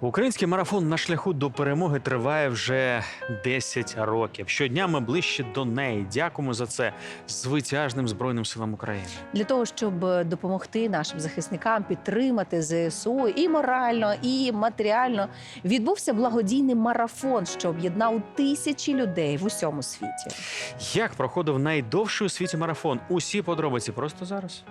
Український марафон на шляху до перемоги триває вже 10 років. Щодня ми ближче до неї. Дякуємо за це звитяжним збройним силам України. для того, щоб допомогти нашим захисникам підтримати ЗСУ і морально, і матеріально, відбувся благодійний марафон, що об'єднав тисячі людей в усьому світі. Як проходив найдовший у світі марафон? Усі подробиці просто зараз.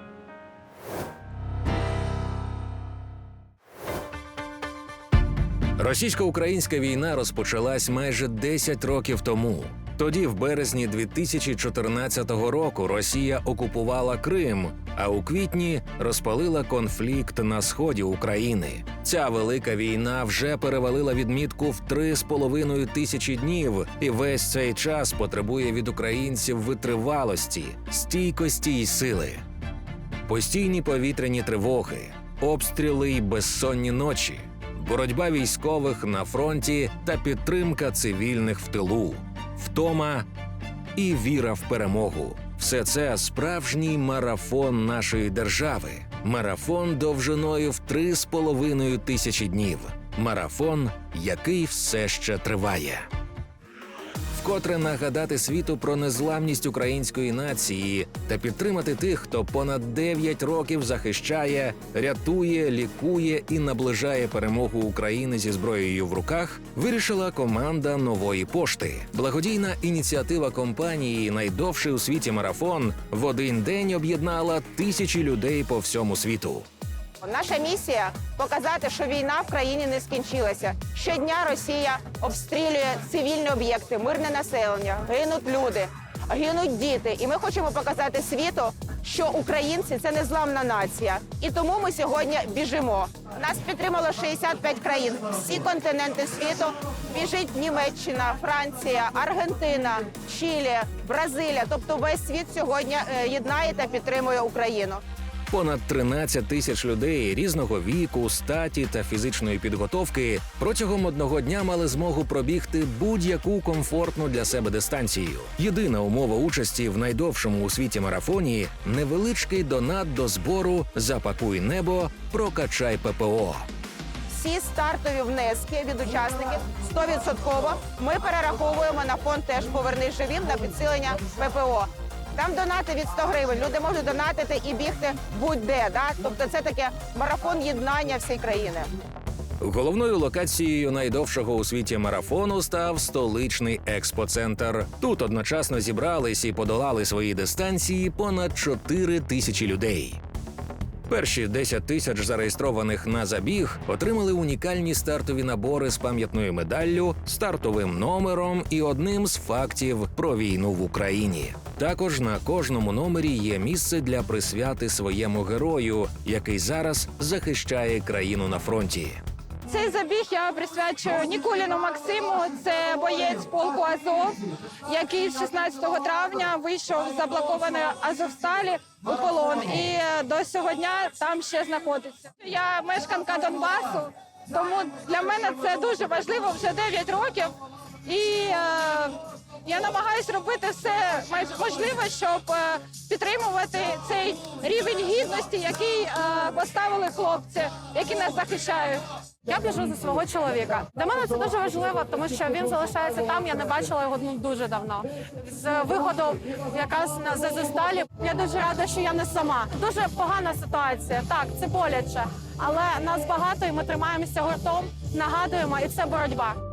Російсько-українська війна розпочалась майже 10 років тому. Тоді, в березні 2014 року, Росія окупувала Крим, а у квітні розпалила конфлікт на сході України. Ця велика війна вже перевалила відмітку в 3,5 тисячі днів, і весь цей час потребує від українців витривалості, стійкості й сили. Постійні повітряні тривоги, обстріли й безсонні ночі, боротьба військових на фронті та підтримка цивільних в тилу, втома і віра в перемогу. Все це справжній марафон нашої держави. Марафон довжиною в 3,5 тисячі днів. Марафон, який все ще триває. Вкотре нагадати світу про незламність української нації та підтримати тих, хто понад 9 років захищає, рятує, лікує і наближає перемогу України зі зброєю в руках, вирішила команда нової пошти. Благодійна ініціатива компанії Найдовший у світі марафон в один день об'єднала тисячі людей по всьому світу. Наша місія показати, що війна в країні не скінчилася. Щодня Росія обстрілює цивільні об'єкти, мирне населення, гинуть люди, гинуть діти. І ми хочемо показати світу, що українці це незламна нація. І тому ми сьогодні біжимо. Нас підтримало 65 країн. Всі континенти світу біжить Німеччина, Франція, Аргентина, Чилі, Бразилія. Тобто весь світ сьогодні е, єднає та підтримує Україну. Понад 13 тисяч людей різного віку, статі та фізичної підготовки протягом одного дня мали змогу пробігти будь-яку комфортну для себе дистанцію. Єдина умова участі в найдовшому у світі марафоні невеличкий донат до збору Запакуй небо, прокачай ППО. всі стартові внески від учасників 100% ми перераховуємо на фонд теж повернись живим на підсилення ППО. Там донати від 100 гривень. Люди можуть донатити і бігти будь-де. Да? Тобто це таке марафон єднання всієї країни. Головною локацією найдовшого у світі марафону став столичний експоцентр. Тут одночасно зібрались і подолали свої дистанції понад 4 тисячі людей. Перші 10 тисяч зареєстрованих на забіг отримали унікальні стартові набори з пам'ятною медаллю, стартовим номером і одним з фактів про війну в Україні. Також на кожному номері є місце для присвяти своєму герою, який зараз захищає країну на фронті. Цей забіг я присвячую Нікуліну Максиму. Це боєць полку Азов, який 16 травня вийшов з заблокованої Азовсталі у полон. І до сього дня там ще знаходиться. Я мешканка Донбасу, тому для мене це дуже важливо вже 9 років. І е, я намагаюся робити все можливе, щоб е, підтримувати цей рівень гідності, який е, поставили хлопці, які нас захищають. Я біжу за свого чоловіка. Для мене це дуже важливо, тому що він залишається там. Я не бачила його ну, дуже давно. З виходу якраз на Зазосталі. Я дуже рада, що я не сама. Дуже погана ситуація. Так, це боляче, але нас багато, і ми тримаємося гуртом, нагадуємо, і це боротьба.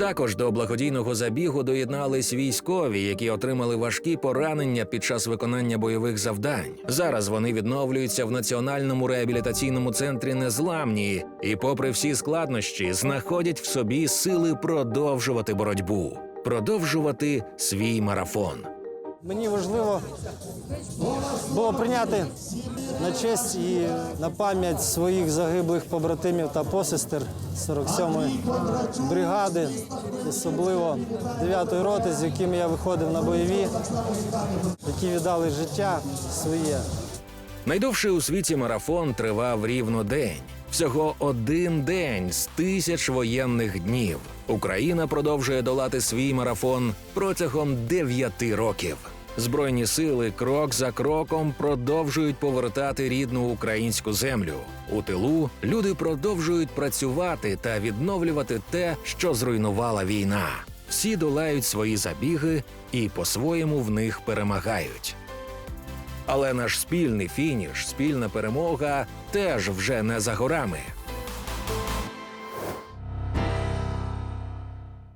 Також до благодійного забігу доєднались військові, які отримали важкі поранення під час виконання бойових завдань. Зараз вони відновлюються в національному реабілітаційному центрі Незламні і, попри всі складнощі, знаходять в собі сили продовжувати боротьбу, продовжувати свій марафон. Мені важливо було прийняти на честь і на пам'ять своїх загиблих побратимів та посестер 47-ї бригади, особливо 9-ї роти, з якими я виходив на бойові, які віддали життя своє. Найдовший у світі марафон тривав рівно день. Всього один день з тисяч воєнних днів. Україна продовжує долати свій марафон протягом дев'яти років. Збройні сили крок за кроком продовжують повертати рідну українську землю. У тилу люди продовжують працювати та відновлювати те, що зруйнувала війна. Всі долають свої забіги і по-своєму в них перемагають. Але наш спільний фініш, спільна перемога теж вже не за горами.